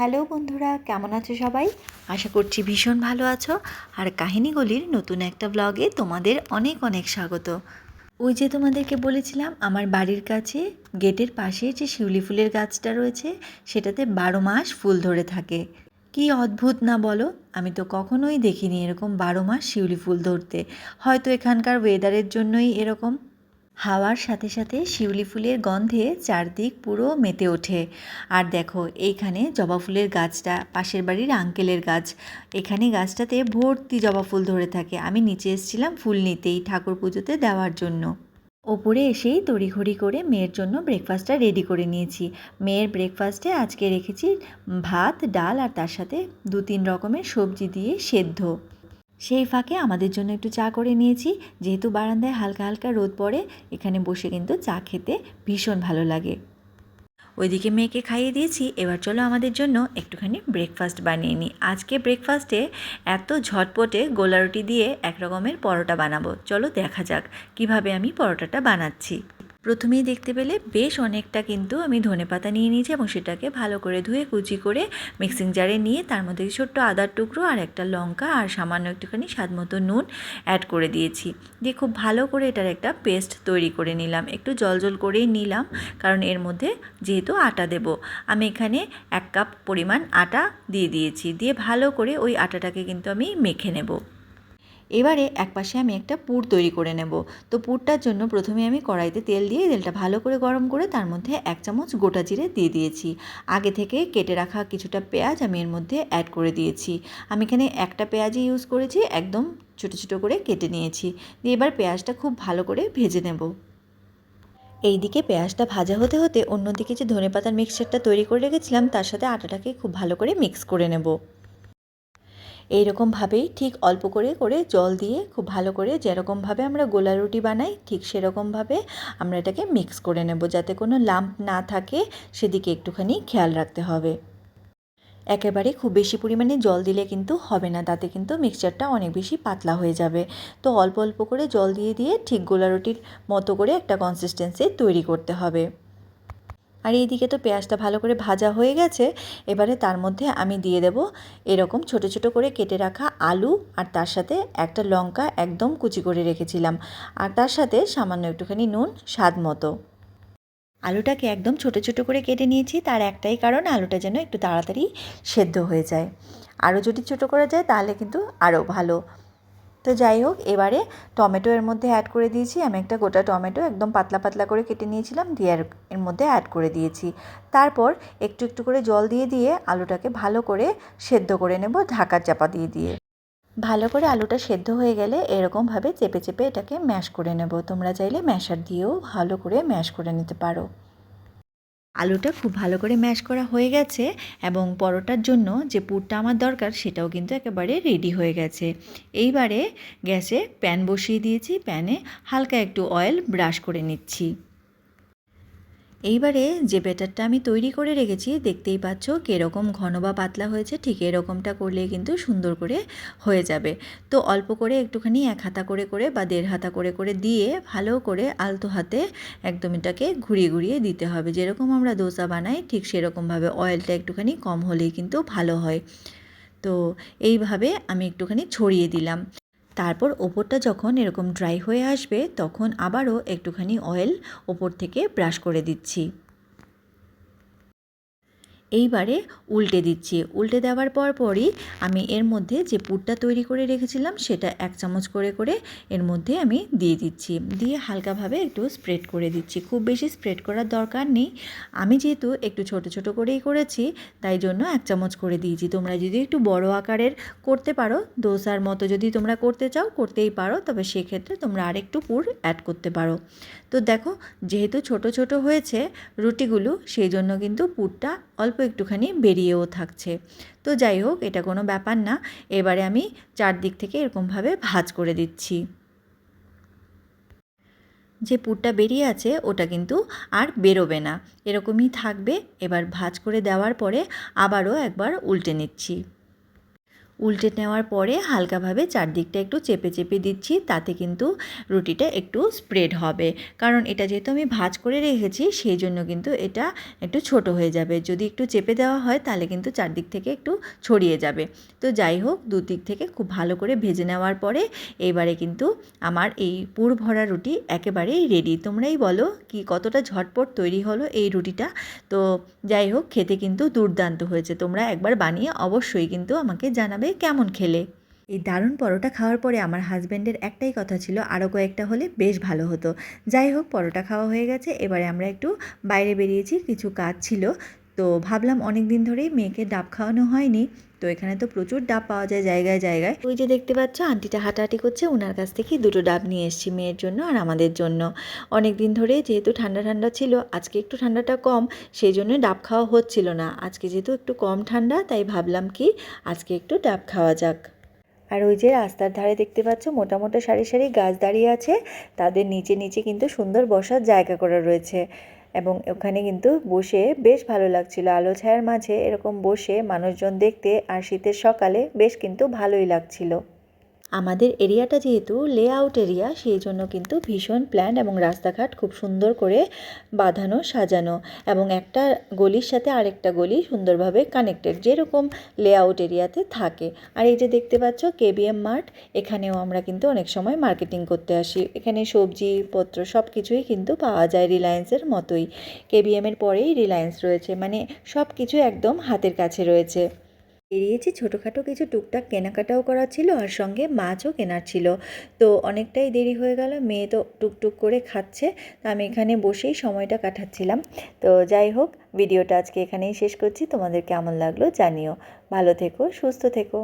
Hello বন্ধুরা, কেমন আছো সবাই? আশা করছি ভীষণ ভালো আছো। আর কাহিনীগুলির নতুন একটা ব্লগে তোমাদের অনেক অনেক স্বাগত। ওই যে তোমাদেরকে বলেছিলাম, আমার বাড়ির কাছে গেটের পাশে যে শিউলি ফুলের গাছটা রয়েছে, সেটাতে বারো মাস ফুল ধরে থাকে। কি অদ্ভুত না বলো, আমি তো কখনোই দেখিনি এরকম বারো মাস শিউলি ফুল ধরতে। হয়তো এখানকার ওয়েদারের জন্যই এরকম। হাওয়ার সাথে সাথে শিউলি ফুলের গন্ধে চারদিক পুরো মেতে ওঠে। আর দেখো, এইখানে জবা ফুলের গাছটা, পাশের বাড়ির আঙ্কেলের গাছ। এখানে গাছটাতে ভর্তি জবা ফুল ধরে থাকে। আমি নিচে এসেছিলাম ফুল নিতেই, ঠাকুর পুজোতে দেওয়ার জন্য। ওপরে এসেই তড়িঘড়ি করে মেয়ের জন্য ব্রেকফাস্টটা রেডি করে নিয়েছি। মেয়ের ব্রেকফাস্টে আজকে রেখেছি ভাত, ডাল আর তার সাথে দু তিন রকমের সবজি দিয়ে সেদ্ধ। সেই ফাঁকে আমাদের জন্য একটু চা করে নিয়েছি। যেহেতু বারান্দায় হালকা হালকা রোদ পড়ে, এখানে বসে কিন্তু চা খেতে ভীষণ ভালো লাগে। ওইদিকে মেয়েকে খাইয়ে দিয়েছি, এবার চলো আমাদের জন্য একটুখানি ব্রেকফাস্ট বানিয়ে নিই। আজকে ব্রেকফাস্টে এত ঝটপটে গোলা রুটি দিয়ে এক রকমের পরোটা বানাবো। চলো দেখা যাক কীভাবে আমি পরোটাটা বানাচ্ছি। প্রথমেই দেখতে পেলে বেশ অনেকটা কিন্তু আমি ধনে পাতা নিয়ে নিয়েছি এবং সেটাকে ভালো করে ধুয়ে কুচি করে মিক্সিং জারে নিয়ে তার মধ্যে ছোট্ট আদার টুকরো আর একটা লঙ্কা আর সামান্য একটুখানি স্বাদ মতো নুন অ্যাড করে দিয়েছি। দিয়ে খুব ভালো করে এটার একটা পেস্ট তৈরি করে নিলাম। একটু জল জল করেই নিলাম, কারণ এর মধ্যে যেহেতু আটা দেব, আমি এখানে এক কাপ পরিমাণ আটা দিয়ে দিয়েছি। দিয়ে ভালো করে ওই আটাটাকে কিন্তু আমি মেখে নেব। এবারে একপাশে আমি একটা পুর তৈরি করে নেব। তো পুরটার জন্য প্রথমে আমি কড়াইতে তেল দিয়ে তেলটা ভালো করে গরম করে তার মধ্যে এক চামচ গোটা জিরে দিয়ে দিয়েছি। আগে থেকে কেটে রাখা কিছুটা পেঁয়াজ আমি এর মধ্যে অ্যাড করে দিয়েছি। আমি এখানে একটা পেঁয়াজই ইউজ করেছি, একদম ছোটো ছোটো করে কেটে নিয়েছি। দিয়ে এবার পেঁয়াজটা খুব ভালো করে ভেজে নেব। এই দিকে পেঁয়াজটা ভাজা হতে হতে অন্যদিকে যে ধনে পাতার মিক্সচারটা তৈরি করে রেখেছিলাম, তার সাথে আটাটাকে খুব ভালো করে মিক্স করে নেব। এইরকমভাবেই ঠিক অল্প করে করে জল দিয়ে খুব ভালো করে যেরকমভাবে আমরা গোলা রুটি বানাই, ঠিক সেরকমভাবে আমরা এটাকে মিক্স করে নেব যাতে কোনো লাম্প না থাকে, সেদিকে একটুখানি খেয়াল রাখতে হবে। একেবারে খুব বেশি পরিমাণে জল দিলে কিন্তু হবে না, তাতে কিন্তু মিক্সচারটা অনেক বেশি পাতলা হয়ে যাবে। তো অল্প অল্প করে জল দিয়ে দিয়ে ঠিক গোলা রুটির মতো করে একটা কনসিস্টেন্সি তৈরি করতে হবে। আর এইদিকে তো পেঁয়াজটা ভালো করে ভাজা হয়ে গেছে, এবারে তার মধ্যে আমি দিয়ে দেব এরকম ছোট ছোট করে কেটে রাখা আলু আর তার সাথে একটা লঙ্কা একদম কুচি করে রেখেছিলাম। আর তার সাথে সামান্য একটুখানি নুন, স্বাদ মতো। আলুটাকে একদম ছোট ছোট করে কেটে নিয়েছি, তার একটাই কারণ আলুটা যেন একটু তাড়াতাড়ি সেদ্ধ হয়ে যায়। আরও যদি ছোটো করা যায়, তাহলে কিন্তু আরও ভালো। তো যাই হোক, এবারে টমেটো এর মধ্যে অ্যাড করে দিয়েছি। আমি একটা গোটা টমেটো একদম পাতলা পাতলা করে কেটে নিয়েছিলাম, দিয়ে এর মধ্যে অ্যাড করে দিয়েছি। তারপর একটু একটু করে জল দিয়ে দিয়ে আলুটাকে ভালো করে সেদ্ধ করে নেব ঢাকার চাপা দিয়ে দিয়ে। ভালো করে আলুটা সেদ্ধ হয়ে গেলে এরকমভাবে চেপে চেপে এটাকে ম্যাশ করে নেব। তোমরা চাইলে ম্যাশার দিয়েও ভালো করে ম্যাশ করে নিতে পারো। আলুটা খুব ভালো করে ম্যাশ করা হয়ে গেছে এবং পরোটার জন্য যে পুরটা আমার দরকার সেটাও কিন্তু একেবারে রেডি হয়ে গেছে। এইবারে গ্যাসে প্যান বসিয়ে দিয়েছি প্যানে হালকা একটু অয়েল ব্রাশ করে নিচ্ছি। এইবারে যে ব্যাটারটা আমি তৈরি করে রেখেছি, দেখতেই পাচ্ছ কীরকম ঘন বা পাতলা হয়েছে, ঠিক এরকমটা করলে কিন্তু সুন্দর করে হয়ে যাবে। তো অল্প করে একটুখানি এক হাতা করে করে বা দেড় হাতা করে করে দিয়ে ভালো করে আলতো হাতে একদম এটাকে ঘুরিয়ে ঘুরিয়ে দিতে হবে। যেরকম আমরা দোসা বানাই, ঠিক সেরকমভাবে অয়েলটা একটুখানি কম হলেই কিন্তু ভালো হয়। তো এইভাবে আমি একটুখানি ছড়িয়ে দিলাম। তারপর ওপরটা যখন এরকম ড্রাই হয়ে আসবে, তখন আবারও একটুখানি অয়েল ওপর থেকে ব্রাশ করে দিচ্ছি। এইবারে উল্টে দিচ্ছি। উল্টে দেওয়ার পর পরই আমি এর মধ্যে যে পুরটা তৈরি করে রেখেছিলাম, সেটা এক চামচ করে করে এর মধ্যে আমি দিয়ে দিচ্ছি। দিয়ে হালকাভাবে একটু স্প্রেড করে দিচ্ছি। খুব বেশি স্প্রেড করার দরকার নেই। আমি যেহেতু একটু ছোট ছোট করেই করেছি, তাই জন্য এক চামচ করে দিয়েছি। তোমরা যদি একটু বড় আকারের করতে পারো, দোসার মতো যদি তোমরা করতে চাও, করতেই পারো, তবে সেক্ষেত্রে তোমরা আরেকটু পুর অ্যাড করতে পারো। তো দেখো, যেহেতু ছোট ছোট হয়েছে রুটিগুলো, সেই জন্য কিন্তু পুরটা অল্প একটুখানি বেরিয়েও থাকছে। তো যাই হোক, এটা কোনো ব্যাপার না। এবারে আমি চারদিক থেকে এরকমভাবে ভাজ করে দিচ্ছি। যে পুরটা বেরিয়ে আছে, ওটা কিন্তু আর বেরোবে না। এরকমই থাকবে। এবার ভাজ করে দেওয়ার পরে আবারও একবার উল্টে নিচ্ছি। উল্টে নেওয়ার পরে হালকাভাবে চারদিকটা একটু চেপে চেপে দিচ্ছি, তাতে কিন্তু রুটিটা একটু স্প্রেড হবে। কারণ এটা যেহেতু আমি ভাজ করে রেখেছি, সেই জন্য কিন্তু এটা একটু ছোট হয়ে যাবে। যদি একটু চেপে দেওয়া হয়, তাহলে কিন্তু চারদিক থেকে একটু ছড়িয়ে যাবে। তো যাই হোক, দুদিক থেকে খুব ভালো করে ভেজে নেওয়ার পরে এবারে কিন্তু আমার এই পুর ভরা রুটি একেবারেই রেডি তোমরাই বলো কি কতটা ঝটপট তৈরি হলো এই রুটিটা? তো যাই হোক, খেতে কিন্তু দুর্দান্ত হয়েছে। তোমরা একবার বানিয়ে অবশ্যই কিন্তু আমাকে জানাবে কেমন খেলে? এই দারুণ পরোটা খাওয়ার পরে আমার হাজব্যান্ডের একটাই কথা ছিল আরও কয়েকটা হলে বেশ ভালো হতো। যাই হোক, পরোটা খাওয়া হয়ে গেছে। এবারে আমরা একটু বাইরে বেরিয়েছি, কিছু কাজ ছিল। তো ভাবলাম অনেক দিন ধরেই মেয়েকে ডাব খাওয়ানো হয়নি। তো এখানে তো প্রচুর ডাব পাওয়া যায় জায়গায় জায়গায়। ওই যে দেখতে পাচ্ছ, আন্টিটা হাঁটাহাঁটি করছে ওনার কাছ থেকে দুটো ডাব নিয়ে এসেছি মেয়ের জন্য আর আমাদের জন্য। অনেক দিন ধরে যেহেতু ঠান্ডা ঠান্ডা ছিল, আজকে একটু ঠান্ডাটা কম, সেই জন্য ডাব খাওয়া হচ্ছিল না। আজকে যেহেতু একটু কম ঠান্ডা, তাই ভাবলাম কি, আজকে একটু ডাব খাওয়া যাক। আর ওই যে রাস্তার ধারে দেখতে পাচ্ছ, মোটা মোটা সারি সারি গাছ দাঁড়িয়ে আছে। তাদের নিচে নিচে কিন্তু সুন্দর বসার জায়গা করা রয়েছে। এবং ওখানে কিন্তু বসে বেশ ভালো লাগছিল। আলো ছায়ার মাঝে এরকম বসে মানুষজন দেখতে আর শীতের সকালে বেশ কিন্তু ভালোই লাগছিল। আমাদের এরিয়াটা যেহেতু লেআউট এরিয়া সেই জন্য কিন্তু ভীষণ প্ল্যান এবং রাস্তাঘাট খুব সুন্দর করে বাঁধানো, সাজানো এবং একটা গলির সাথে আরেকটা গলি সুন্দরভাবে কানেক্টেড যেরকম লেআউট এরিয়াতে থাকে। আর এই যে দেখতে পাচ্ছ কেবিএম মার্ট এখানেও আমরা কিন্তু অনেক সময় মার্কেটিং করতে আসি। এখানে সবজি পত্র সব কিছুই কিন্তু পাওয়া যায় রিলায়েন্সের মতোই। কেবিএমের পরেই রিলায়েন্স রয়েছে মানে সব কিছু একদম হাতের কাছে রয়েছে। বেরিয়েছি ছোটোখাটো কিছু টুকটাক কেনাকাটাও করার ছিল আর সঙ্গে মাছও কেনার ছিল। তো অনেকটাই দেরি হয়ে গেল, মেয়ে তো টুকটুক করে খাচ্ছে, তো আমি এখানে বসেই সময়টা কাটাচ্ছিলাম। তো যাই হোক, ভিডিওটা আজকে এখানেই শেষ করছি। তোমাদের কেমন লাগল জানিও। ভালো থেকো, সুস্থ থেকো।